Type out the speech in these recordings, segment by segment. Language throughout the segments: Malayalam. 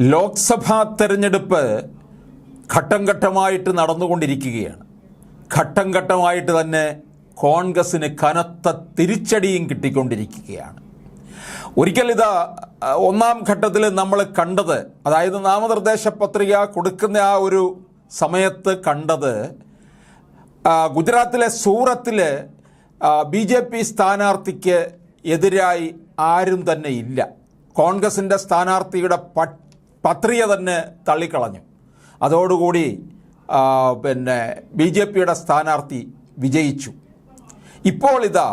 ലോക്സഭാ തെരഞ്ഞെടുപ്പ് ഘട്ടം ഘട്ടമായിട്ട് നടന്നുകൊണ്ടിരിക്കുകയാണ്. ഘട്ടം ഘട്ടമായിട്ട് തന്നെ കോൺഗ്രസ്സിന് കനത്ത തിരിച്ചടിയും കിട്ടിക്കൊണ്ടിരിക്കുകയാണ്. ഒരിക്കൽ ഇതാ ഒന്നാം ഘട്ടത്തിൽ നമ്മൾ കണ്ടത് അതായത് നാമനിർദ്ദേശ പത്രിക കൊടുക്കുന്ന ആ ഒരു സമയത്ത് കണ്ടത് ഗുജറാത്തിലെ സൂറത്തിൽ ബി ജെ പി സ്ഥാനാർത്ഥിക്ക് എതിരായി ആരും തന്നെ ഇല്ല. കോൺഗ്രസിന്റെ സ്ഥാനാർത്ഥിയുടെ പ- പത്രിക തന്നെ തള്ളിക്കളഞ്ഞു. അതോടുകൂടി പിന്നെ ബി ജെ പിയുടെ സ്ഥാനാർത്ഥി വിജയിച്ചു. ഇപ്പോൾ ഇതാ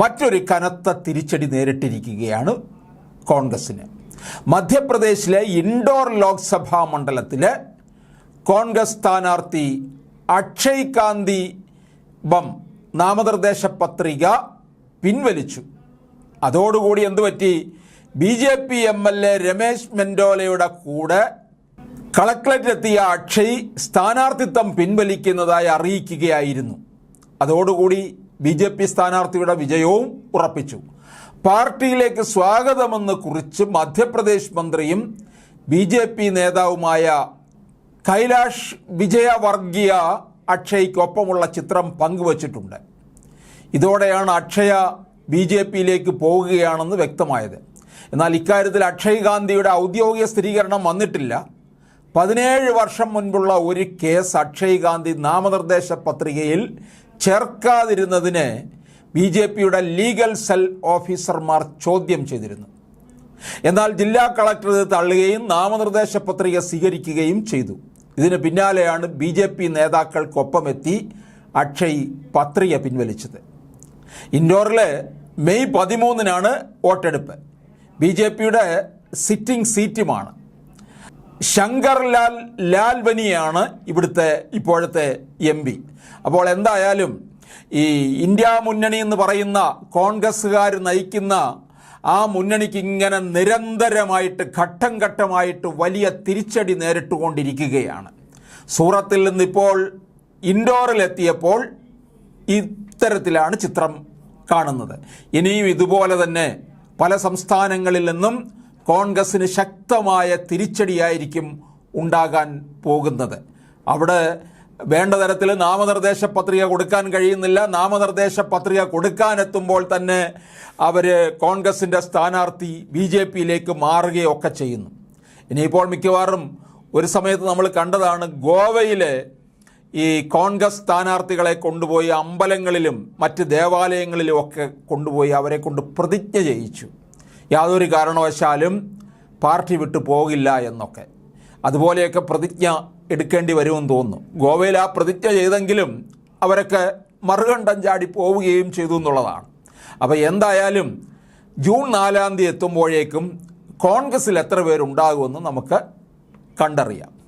മറ്റൊരു കനത്ത തിരിച്ചടി നേരിട്ടിരിക്കുകയാണ് കോൺഗ്രസ്സിന്. മധ്യപ്രദേശിലെ ഇൻഡോർ ലോക്സഭാ മണ്ഡലത്തിലെ കോൺഗ്രസ് സ്ഥാനാർത്ഥി അക്ഷയ് കാന്തി ബം നാമനിർദ്ദേശ പത്രിക പിൻവലിച്ചു. അതോടുകൂടി എന്തു പറ്റി B J P M L A Ramesh മെൻഡോലയുടെ കൂടെ കളക്ടറേറ്റിലെത്തിയ അക്ഷയ് സ്ഥാനാർത്ഥിത്വം പിൻവലിക്കുന്നതായി അറിയിക്കുകയായിരുന്നു. അതോടുകൂടി ബി ജെ പി സ്ഥാനാർത്ഥിയുടെ വിജയവും ഉറപ്പിച്ചു. പാർട്ടിയിലേക്ക് സ്വാഗതമെന്ന് കുറിച്ച് മധ്യപ്രദേശ് മന്ത്രിയും ബി ജെ പി നേതാവുമായ കൈലാഷ് വിജയവർഗീയ അക്ഷയ്ക്കൊപ്പമുള്ള ചിത്രം പങ്കുവച്ചിട്ടുണ്ട്. ഇതോടെയാണ് അക്ഷയ ബി ജെ പിയിലേക്ക് പോവുകയാണെന്ന് വ്യക്തമായത്. എന്നാൽ ഇക്കാര്യത്തിൽ അക്ഷയ് ഗാന്ധിയുടെ ഔദ്യോഗിക സ്ഥിരീകരണം വന്നിട്ടില്ല. പതിനേഴ് വർഷം മുൻപുള്ള ഒരു കേസ് അക്ഷയ് ഗാന്ധി നാമനിർദ്ദേശ പത്രികയിൽ ചേർക്കാതിരുന്നതിന് ബി ജെ പിയുടെ ലീഗൽ സെൽ ഓഫീസർമാർ ചോദ്യം ചെയ്തിരുന്നു. എന്നാൽ ജില്ലാ കളക്ടർ ഇത് തള്ളുകയും നാമനിർദ്ദേശ പത്രിക സ്വീകരിക്കുകയും ചെയ്തു. ഇതിന് പിന്നാലെയാണ് ബി ജെ പി നേതാക്കൾക്കൊപ്പമെത്തി അക്ഷയ് പത്രിക പിൻവലിച്ചത്. ഇൻഡോറിലെ മെയ് പതിമൂന്നിനാണ് വോട്ടെടുപ്പ്. ബി ജെ പിയുടെ സിറ്റിംഗ് സീറ്റുമാണ്. ശങ്കർലാൽ ലാൽവനിയാണ് ഇവിടുത്തെ ഇപ്പോഴത്തെ എം പി. അപ്പോൾ എന്തായാലും ഈ ഇന്ത്യ മുന്നണി എന്ന് പറയുന്ന കോൺഗ്രസ്സുകാർ നയിക്കുന്ന ആ മുന്നണിക്ക് ഇങ്ങനെ നിരന്തരമായിട്ട് ഘട്ടം ഘട്ടമായിട്ട് വലിയ തിരിച്ചടി നേരിട്ടുകൊണ്ടിരിക്കുകയാണ്. സൂറത്തിൽ നിന്നിപ്പോൾ ഇൻഡോറിലെത്തിയപ്പോൾ ഇത്തരത്തിലാണ് ചിത്രം കാണുന്നത്. ഇനിയും ഇതുപോലെ തന്നെ പല സംസ്ഥാനങ്ങളിൽ നിന്നും കോൺഗ്രസ്സിന് ശക്തമായ തിരിച്ചടിയായിരിക്കും ഉണ്ടാകാൻ പോകുന്നത്. അവിടെ വേണ്ട തരത്തിൽ നാമനിർദ്ദേശ പത്രിക കൊടുക്കാൻ കഴിയുന്നില്ല. നാമനിർദ്ദേശ പത്രിക കൊടുക്കാനെത്തുമ്പോൾ തന്നെ അവർ കോൺഗ്രസിന്റെ സ്ഥാനാർത്ഥി ബി ജെ പിയിലേക്ക് മാറുകയൊക്കെ ചെയ്യുന്നു. ഇനിയിപ്പോൾ മിക്കവാറും ഒരു സമയത്ത് നമ്മൾ കണ്ടതാണ് ഗോവയിലെ ഈ കോൺഗ്രസ് സ്ഥാനാർത്ഥികളെ കൊണ്ടുപോയി അമ്പലങ്ങളിലും മറ്റ് ദേവാലയങ്ങളിലും ഒക്കെ കൊണ്ടുപോയി അവരെ കൊണ്ട് പ്രതിജ്ഞ ചെയ്യിച്ചു. യാതൊരു കാരണവശാലും പാർട്ടി വിട്ടു പോകില്ല എന്നൊക്കെ. അതുപോലെയൊക്കെ പ്രതിജ്ഞ എടുക്കേണ്ടി വരുമെന്ന് തോന്നുന്നു. ഗോവയിൽ ആ പ്രതിജ്ഞ ചെയ്തെങ്കിലും അവരൊക്കെ മറുകണ്ഠം ചാടി പോവുകയും ചെയ്തു എന്നുള്ളതാണ്. അപ്പോൾ എന്തായാലും ജൂൺ നാലാം തീയതി എത്തുമ്പോഴേക്കും കോൺഗ്രസ്സിൽ എത്ര പേരുണ്ടാകുമെന്ന് നമുക്ക് കണ്ടറിയാം.